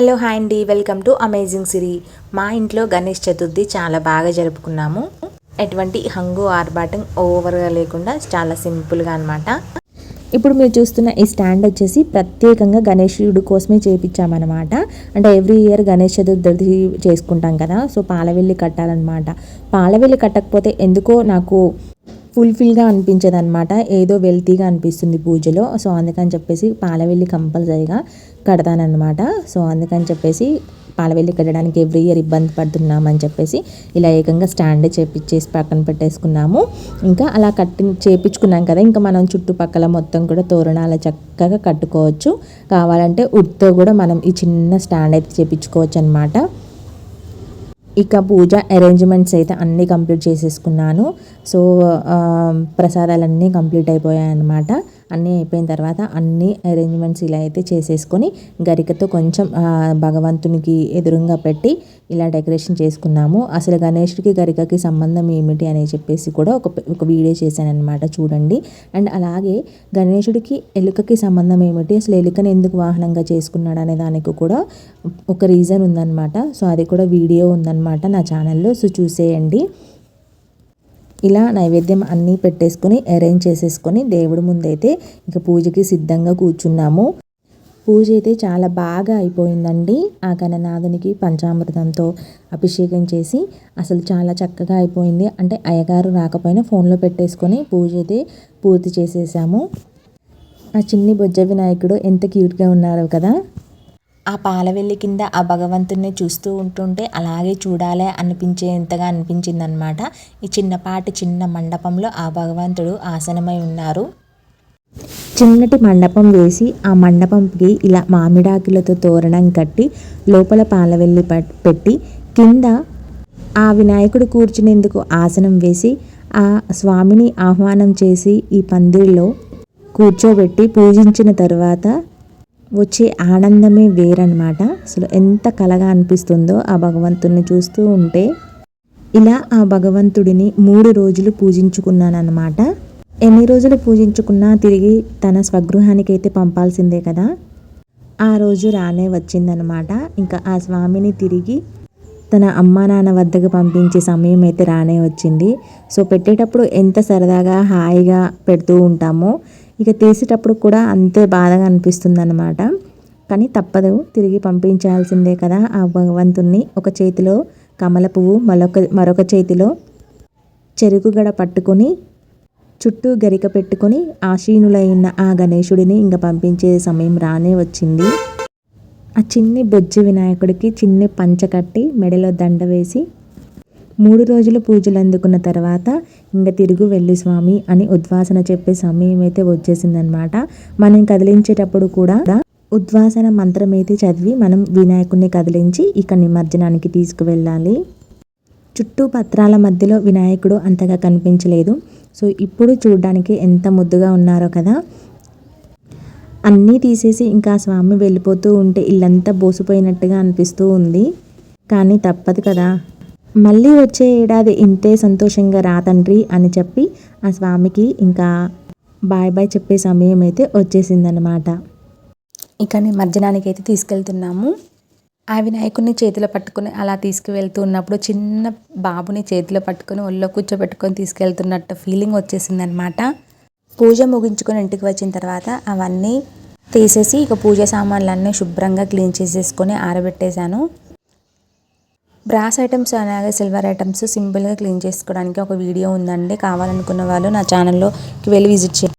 Hello hi అండి. Welcome to amazing Siri. మా ఇంట్లో గణేష్ చతుర్థి చాలా బాగా జరుపుకున్నాము. ఎటువంటి హంగు ఆర్భాటం ఓవర్గా లేకుండా చాలా సింపుల్గా అనమాట ఇప్పుడు మీరు చూస్తున్న ఈ స్టాండ్ వచ్చేసి ప్రత్యేకంగా గణేశుడు కోసమే చేయించామన్నమాట అంటే ఎవ్రీ ఇయర్ గణేష్ చతుర్థి చేసుకుంటాం కదా. సో పాలవెల్లి కట్టాలన్నమాట. పాలవెల్లి కట్టకపోతే ఎందుకో నాకు ఫుల్ఫిల్గా అనిపించదు అనమాట ఏదో వెల్తీగా అనిపిస్తుంది పూజలో. సో అందుకని చెప్పేసి పాలవెల్లి కంపల్సరీగా కడతానమాట సో అందుకని చెప్పేసి పాలవెల్లి కట్టడానికి ఎవ్రీ ఇయర్ ఇబ్బంది పడుతున్నామని చెప్పేసి ఇలా ఏకంగా స్టాండ్ చేపించేసి పక్కన పెట్టేసుకున్నాము. ఇంకా అలా కట్టి చేపించుకున్నాం కదా ఇంకా మనం చుట్టుపక్కల మొత్తం కూడా తోరణాలు చక్కగా కట్టుకోవచ్చు. కావాలంటే ఉడ్తో కూడా మనం ఈ చిన్న స్టాండ్ అయితే చేపించుకోవచ్చు అనమాట ఇక పూజ అరేంజ్మెంట్స్ అయితే అన్నీ కంప్లీట్ చేసేసుకున్నాను. సో ప్రసాదాలన్నీ కంప్లీట్ అయిపోయాయి అనమాట అన్నీ అయిపోయిన తర్వాత అన్ని అరేంజ్మెంట్స్ ఇలా అయితే చేసేసుకొని గరికతో కొంచెం భగవంతునికి ఎదురుగా పెట్టి ఇలా డెకరేషన్ చేసుకున్నాము. అసలు గణేషుడికి గరికకి సంబంధం ఏమిటి అని చెప్పేసి కూడా ఒక ఒక వీడియో చేశాను చూడండి. అండ్ అలాగే గణేషుడికి ఎలుకకి సంబంధం ఏమిటి? అసలు ఎలుకని ఎందుకు వాహనంగా చేసుకున్నాడు అనే దానికి కూడా ఒక రీజన్ ఉందన్నమాట. సో అది కూడా వీడియో ఉందన్నమాట. నా ఛానల్లో. సో చూసేయండి. ఇలా నైవేద్యం అన్నీ పెట్టేసుకొని అరేంజ్ చేసేసుకొని దేవుడి ముందైతే ఇక పూజకి సిద్ధంగా కూర్చున్నాము. పూజ అయితే చాలా బాగా అయిపోయిందండి. ఆ గణనాథునికి పంచామృతంతో అభిషేకం చేసి అసలు చాలా చక్కగా అయిపోయింది. అంటే అయ్యగారు రాకపోయినా ఫోన్లో పెట్టేసుకొని పూజ అయితే పూర్తి చేసేసాము. ఆ చిన్ని బొజ్జ వినాయకుడు ఎంత క్యూట్గా ఉన్నారు కదా. ఆ పాలవెల్లి కింద ఆ భగవంతుడిని చూస్తూ ఉంటుంటే అలాగే చూడాలి అనిపించేంతగా అనిపించింది అనమాట ఈ చిన్నపాటి చిన్న మండపంలో ఆ భగవంతుడు ఆసనమై ఉన్నారు. చిన్నటి మండపం వేసి ఆ మండపంకి ఇలా మామిడాకులతో తోరణం కట్టి లోపల పాలవెల్లి పెట్టి కింద ఆ వినాయకుడు కూర్చునేందుకు ఆసనం వేసి ఆ స్వామిని ఆహ్వానం చేసి ఈ పందిరిలో కూర్చోబెట్టి పూజించిన తర్వాత వచ్చే ఆనందమే వేరనమాట అసలు ఎంత కలగా అనిపిస్తుందో ఆ భగవంతుడిని చూస్తూ ఉంటే. ఇలా ఆ భగవంతుడిని మూడు రోజులు పూజించుకున్నానమాట ఎన్ని రోజులు పూజించుకున్నా తిరిగి తన స్వగృహానికి అయితే పంపాల్సిందే కదా. ఆ రోజు రానే వచ్చిందనమాట ఇంకా ఆ స్వామిని తిరిగి తన అమ్మా నాన్న వద్దకు పంపించే సమయం అయితే రానే వచ్చింది. సో పెట్టేటప్పుడు ఎంత సరదాగా హాయిగా పెడుతూ ఉంటామో ఇక తీసేటప్పుడు కూడా అంతే బాధగా అనిపిస్తుంది అనమాట కానీ తప్పదు తిరిగి పంపించాల్సిందే కదా ఆ భగవంతుణ్ణి. ఒక చేతిలో కమల పువ్వు మరొక మరొక చేతిలో చెరుకు గడ పట్టుకొని చుట్టూ గరిక పెట్టుకొని ఆశీనులైన ఆ గణేశుడిని ఇంకా పంపించే సమయం రానే వచ్చింది. ఆ చిన్ని బొజ్జి వినాయకుడికి చిన్ని పంచ కట్టి మెడలో దండ వేసి మూడు రోజులు పూజలు అందుకున్న తర్వాత ఇంకా తిరుగు వెళ్ళి స్వామి అని ఉద్వాసన చెప్పే సమయం అయితే వచ్చేసిందనమాట మనం కదిలించేటప్పుడు కూడా ఉద్వాసన మంత్రం అయితే చదివి మనం వినాయకుడిని కదిలించి ఇక నిమజ్జనానికి తీసుకువెళ్ళాలి. చుట్టూ పత్రాల మధ్యలో వినాయకుడు అంతగా కనిపించలేదు. సో ఇప్పుడు చూడడానికి ఎంత ముద్దుగా ఉన్నారో కదా. అన్నీ తీసేసి ఇంకా స్వామి వెళ్ళిపోతూ ఉంటే ఇల్లంతా బోసిపోయినట్టుగా అనిపిస్తూ ఉంది. కానీ తప్పదు కదా. మళ్ళీ వచ్చే ఏడాది ఇంతే సంతోషంగా రా తండ్రి అని చెప్పి ఆ స్వామికి ఇంకా బాయ్ బాయ్ చెప్పే సమయం అయితే వచ్చేసిందనమాట ఇక నిమజ్జనానికి అయితే తీసుకెళ్తున్నాము. ఆ వినాయకుడిని చేతిలో పట్టుకుని అలా తీసుకువెళ్తూ ఉన్నప్పుడు చిన్న బాబుని చేతిలో పట్టుకొని ఒళ్ళో కూర్చోబెట్టుకొని తీసుకెళ్తున్నట్టు ఫీలింగ్ వచ్చేసిందనమాట పూజ ముగించుకొని ఇంటికి వచ్చిన తర్వాత అవన్నీ తీసేసి ఇక పూజ సామాన్లన్నీ శుభ్రంగా క్లీన్ చేసేసుకొని ఆరబెట్టేశాను. బ్రాస్ ఐటమ్స్ అలాగే సిల్వర్ ఐటమ్స్ సింపుల్గా క్లీన్ చేసుకోవడానికి ఒక వీడియో ఉందండి. కావాలనుకున్న వాళ్ళు నా ఛానల్లోకి వెళ్ళి విజిట్ చేయండి.